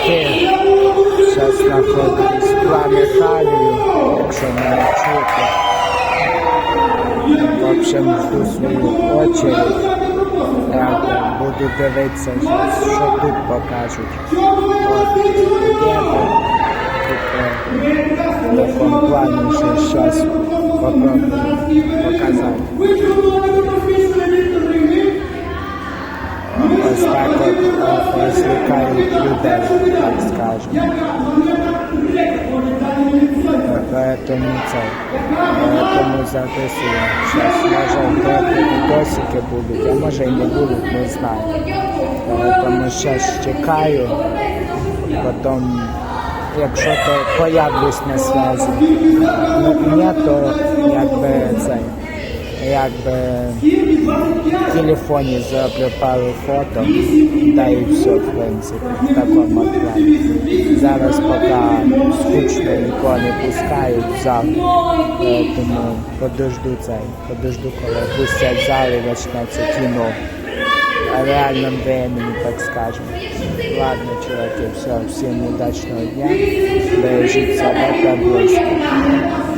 чуваки. Зараз знаходимось в плані Халію, якщо мене чути. В общем, жду свою очередь. Я буду дивитися, щас, що тут покажуть. От, є тут, тут е, в такому плані, що зараз попробую показати. Ось так от е, розвлекають людей, так скажемо. Поэтому це, поэтому записую. Зараз може трохи відосики будуть, а може і не будуть, не знаю. Тому зараз чекаю, потім, якщо то появлюсь на зв'язі. Ну, ні, то якби це, якби в телефоні зроблю пару фото, та і все, в принципі, в такому плані. Зараз поки скучно нікого не пускають в зал, е, тому подожду цей, подожду, коли пустять в зал і почнеться кіно. В реальному времени, так скажем. Ладно, чуваки, все, всім удачного дня. Бережіть себе та близьких.